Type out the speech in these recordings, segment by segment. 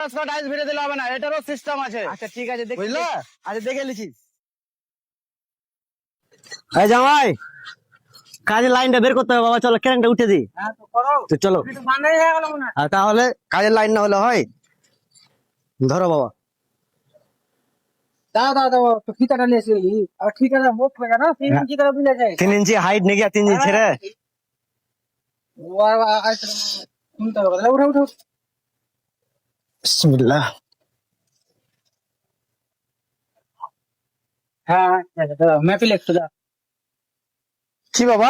আজকে ভিড়ে দিলে হবে না এটারও সিস্টেম আছে আচ্ছা ঠিক আছে দেখি আচ্ছা দেখে নিছি এই জামাই কাজের লাইনটা বের করতে হবে বাবা চলো কেরাংটা উঠে দিই হ্যাঁ তো চলো হয়ে মনে হয়। তাহলে কাজের লাইন না হলে হয় ধরো বাবা তিন ইঞ্চি হাইট নাকি আর তিন ইঞ্চি রে উঠো উঠো বিসমিল্লাহ হ্যাঁ ম্যাপিল একটু দাও কি বাবা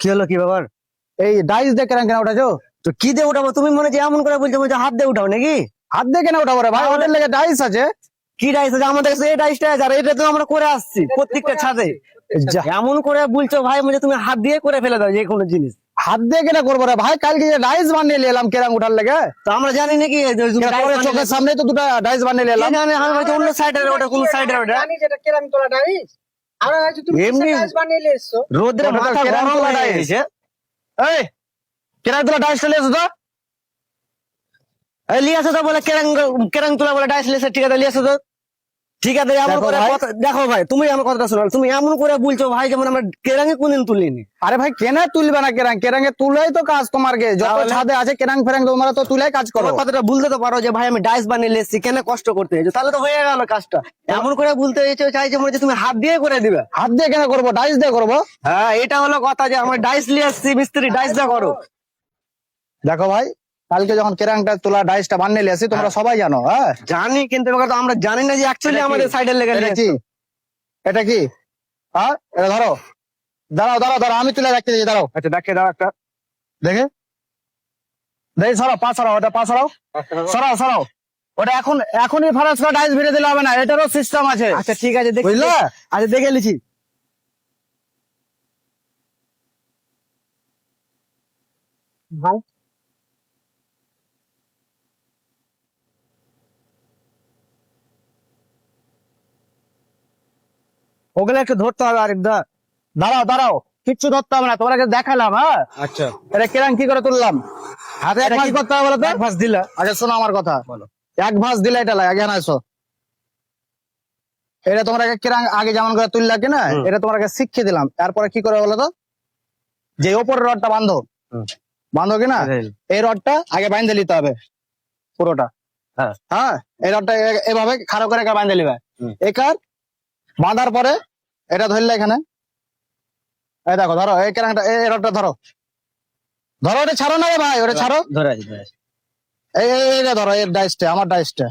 কি হলো কি ব্যাপার? এই ডাইস দিয়ে কেন কেন উঠাছো তো কি দিয়ে উঠাবো? তুমি মনে হচ্ছে এমন করে বলছো বলছো হাত দিয়ে উঠাও নাকি? হাত দিয়ে কেন উঠাবো রে ভাই? ওদের লেগে ডাইস আছে। কি ডাইস আছে? আমাদের কাছে এই ডাইসটা আছে আর এটা তো আমরা করে আসছি প্রত্যেকটা ছাদে। যা। এমন করে বলছো ভাই মানে তুমি হাত দিয়ে করে ফেলে দাও যে কোনো জিনিস। হাত দিয়ে কেন করব রে ভাই? কালকে যে ডাইস বানিয়ে নিয়ে এলাম কেরাং উঠার লেগে। তো আমরা জানি নাকি চোখের সামনে তো দুটো ডাইস বানিয়ে ভাবছি অন্য সাইডের ওটা কোন সাইডের ওটা। জানি যেটা কেরাং তোলা ডাইস আমরা ভাবছি তুমি এমনি- ডাইস বানিয়ে এসছো। রোদ্রে মাথা কেরাম গরম তোলা ডাইস। এই কেরাং তোলা ডাইস চলে এসো তো? বলে কেরাং কেরাং তোলা বলে ডাইস লিয়েছে ঠিক আছে লিয়ে তো। ঠিক আছে এমন দেখো করে ভাই। দেখো ভাই তুমি আমার কথাটা শোনো তুমি এমন করে বলছো ভাই যেমন আমরা কেরাঙে কোনদিন তুলিনি। আরে ভাই কেন তুলবে না কেরাং কেরাঙ্গে তুলেই তো কাজ তোমার গে। যত ছাদে আছে কেরাং ফেরাং তোমরা তো তুলে কাজ করো। কথাটা বলতে তো পারো যে ভাই আমি ডাইস বানিয়ে লেছি কেন কষ্ট করতে হয়েছে? তাহলে তো হয়ে গেল কাজটা। এমন করে বলতে হয়েছে চাইছে মনে হচ্ছে তুমি হাত দিয়ে করে দিবে। হাত দিয়ে কেন করব? ডাইস দিয়ে করব? হ্যাঁ এটা হলো কথা যে আমার ডাইস নিয়ে আসছি মিস্ত্রি ডাইস দিয়ে করো। দেখো ভাই কালকে যখন কেরাংটা তোলা ডাইসটা বানিয়ে নিয়ে আসি তোমরা সবাই জানো হ্যাঁ? জানি কিন্তু এবার তো আমরা জানি না যে অ্যাকচুয়ালি আমাদের সাইডের লেগে এটা কি? এটা কি? হ্যাঁ? এটা ধরো। দাঁড়াও দাঁড়াও দাঁড়াও আমি তুলে রাখতে দিই দাঁড়াও। আচ্ছা দেখে দাও একটা। দেখে? দেখি সরাও পা সরাও ওটা পা সরাও। সরাও। সরাও ওটা এখন এখনই ফারাস করে ডাইস ভিড়ে দিলে হবে না এটারও সিস্টেম আছে। আচ্ছা ঠিক আছে দেখি। বুঝলে? আচ্ছা দেখে লিছি ভাই ওগুলো একটু ধরতে হবে আরেকদা দাঁড়াও দাঁড়াও কিচ্ছু ধরতে হবে না তোমাকে দেখালাম হ্যাঁ? আচ্ছা। এটা কেরাং কি করে তুললাম? হাতে এক ভাঁজ কি- করতে হবে বলো তো? এক ভাঁজ দিলা। আচ্ছা শোনো আমার কথা। বলো। এক ভাঁজ দিলে এটা লাগে আগে এসো এটা তোমরা কিরাং আগে যেমন করে তুললা কিনা। এটা তোমাকে শিখিয়ে দিলাম। তারপরে কি করে বলো তো? যে ওপরের রডটা বাঁধো। বাঁধো কিনা? এই রডটা আগে বাঁধে নিতে হবে পুরোটা। হ্যাঁ। হ্যাঁ? এই রডটা এভাবে খাড়ো করে বাঁধে নিবে। একার বাঁধার পরে এটা ধরলে এখানে। এই দেখো ধরো এই কেরাংটা এই রডটা ধরো। ধরো ওটা ছাড়ো না রে ভাই ওটা ছাড়ো। ধরে। এই এই- এইটা ধরো এর ডাইসটা আমার ডাইসটা।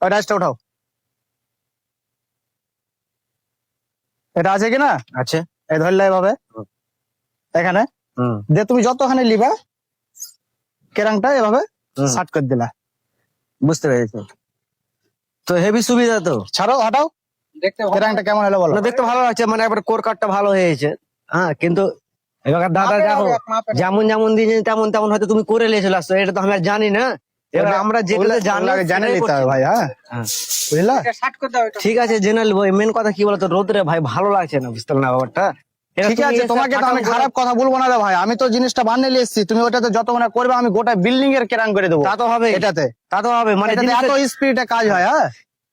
ওই ডাইসটা উঠাও। এটা আছে কিনা? আছে। এই ধরলে এভাবে। এখানে। দিয়ে তুমি যতখানি লিবা কেরাংটা এভাবে। শার্ট করে দিলা। বুঝতে পেরেছি। তো হেভি সুবিধা তো। ছাড়ো হটাও। দেখতে ভালো কেমন হলো বলো? দেখতে ভালো লাগছে মানে একবার কোর কাটটা ভালো হয়েছে। হ্যাঁ কিন্তু এবার দাদা দেখো। যেমন যেমন দিয়েছে তেমন তেমন হয়তো তুমি করে নিয়ে চলে আসছো এটা তো আমি আর জানি না। এবার আমরা যেগুলো জানি জানে নিতে হবে ভাই হ্যাঁ? হ্যাঁ। বুঝলা? এটা শার্ট করে দাও এটা ঠিক আছে জেনে নেব মেন কথা কি বলতো রোদরে ভাই ভালো লাগছে না বুঝতে না ব্যাপারটা। ঠিক আছে তোমাকে তো আমি খারাপ কথা বলব না রে ভাই আমি তো জিনিসটা বানিয়ে নিয়ে এসেছি তুমি ওটাতে যত মনে করবে আমি গোটা বিল্ডিং এর কেরাম করে দেবো। তা তো হবে এটাতে। তা তো হবে মানে এটাতে এত স্পিডে কাজ হয় হ্যাঁ?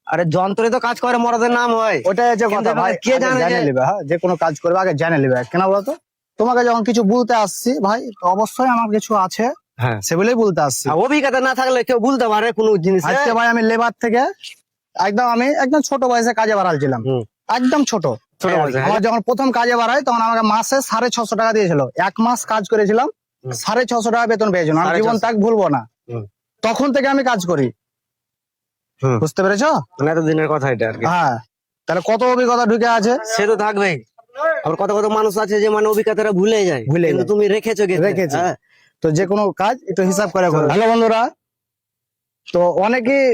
আরে যন্ত্রে তো কাজ করে মরাদের নাম হয়। ওটাই হচ্ছে কথা ভাই। কে জানে জেনে নেবে হ্যাঁ? যে কোনো কাজ করবে আগে জেনে নেবে। কেন বলতো? তোমাকে যখন কিছু বলতে আসছি ভাই তো অবশ্যই আমার কিছু আছে। হ্যাঁ। সেগুলোই বলতে আসছি। অভিজ্ঞতা না থাকলে কেউ বলতে পারে কোনো জিনিস। আজকে ভাই আমি লেবার থেকে একদম আমি একদম ছোট বয়সে কাজে বাড়ালছিলাম। একদম ছোট। হ্যাঁ। আমার যখন প্রথম কাজে বাড়াই তখন আমাকে মাসে সাড়ে ছশো টাকা দিয়েছিল। এক মাস কাজ করেছিলাম সাড়ে ছশো টাকা বেতন পেয়েছিল। আমি জীবন। তাক ভুলবো না। তখন থেকে আমি কাজ করি। বুঝতে পেরেছ? মানে এত দিনের কথা এটা আর কি। হ্যাঁ। তাহলে কত অভিজ্ঞতা ঢুকে আছে? সে তো থাকবেই। আবার কত কত মানুষ আছে যে মানে অভিজ্ঞতাটা ভুলে যায়। ভুলে কিন্তু তুমি রেখেছো রেখেছি। হ্যাঁ। তো যে কোনো কাজ একটু হিসাব করে করো হ্যালো বন্ধুরা। তো অনেকেই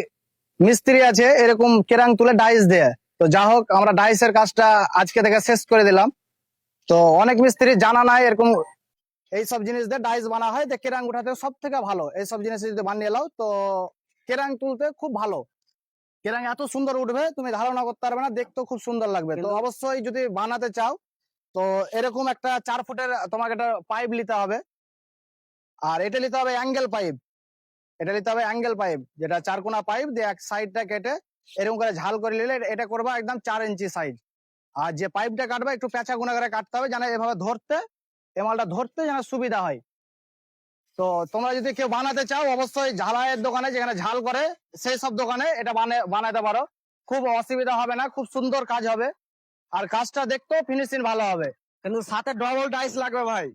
মিস্ত্রি আছে এরকম কেরাং তুলে ডাইস দেয়। তো যা হোক আমরা ডাইসের কাজটা আজকে থেকে শেষ করে দিলাম। তো অনেক মিস্ত্রি জানা নাই এরকম এইসব জিনিস দিয়ে ডাইস বানা হয়। কেরাং উঠাতে সব থেকে ভালো। এইসব জিনিস যদি বানিয়ে এলাও তো কেরাং তুলতে খুব ভালো। কেরাং এত সুন্দর উঠবে তুমি ধারণা করতে পারবে না দেখতেও খুব সুন্দর লাগবে। তো অবশ্যই যদি বানাতে চাও তো এরকম একটা চার ফুটের তোমাকে একটা পাইপ নিতে হবে। আর এটা নিতে হবে অ্যাঙ্গেল পাইপ। এটা নিতে হবে অ্যাঙ্গেল পাইপ যেটা চারকোনা পাইপ দিয়ে এক সাইডটা কেটে এরকম করে ঝাল করে নিলে এটা করবা একদম চার ইঞ্চি সাইজ। আর যে পাইপটা কাটবে একটু পেঁচা গুণা করে কাটতে হবে যেন এভাবে ধরতে এ মালটা ধরতে যেন সুবিধা হয়। তো তোমরা যদি কেউ বানাতে চাও, অবশ্যই ঝালাইয়ের দোকানে যেখানে ঝাল করে, সেই সব দোকানে এটা বানে- বানাতে পারো। খুব অসুবিধা হবে না, খুব সুন্দর কাজ হবে। আর কাজটা দেখতেও ফিনিশিং ভালো হবে। কিন্তু সাথে ডবল ডাইস লাগবে ভাই।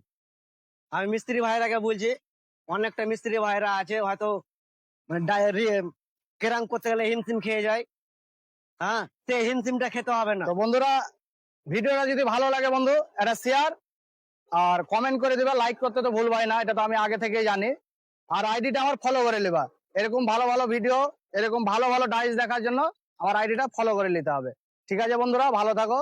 আমি মিস্ত্রি ভাইরাকে বলছি, অনেকটা মিস্ত্রি ভাইরা আছে, হয়তো মানে রি- করতে গেলে হিমসিম খেয়ে যায়। হ্যাঁ সে হিমসিমটা খেতে হবে না। তো বন্ধুরা, ভিডিওটা যদি ভালো লাগে বন্ধু, এটা শেয়ার আর কমেন্ট করে দিবা লাইক করতে তো ভুলবাই না, এটা তো আমি আগে থেকেই জানি। আর আইডিটা আমার ফলো করে নেবা। এরকম ভালো ভালো ভিডিও এরকম ভালো ভালো ডাইস দেখার জন্য আমার আইডিটা ফলো করে নিতে হবে। ঠিক আছে বন্ধুরা, ভালো থাকো।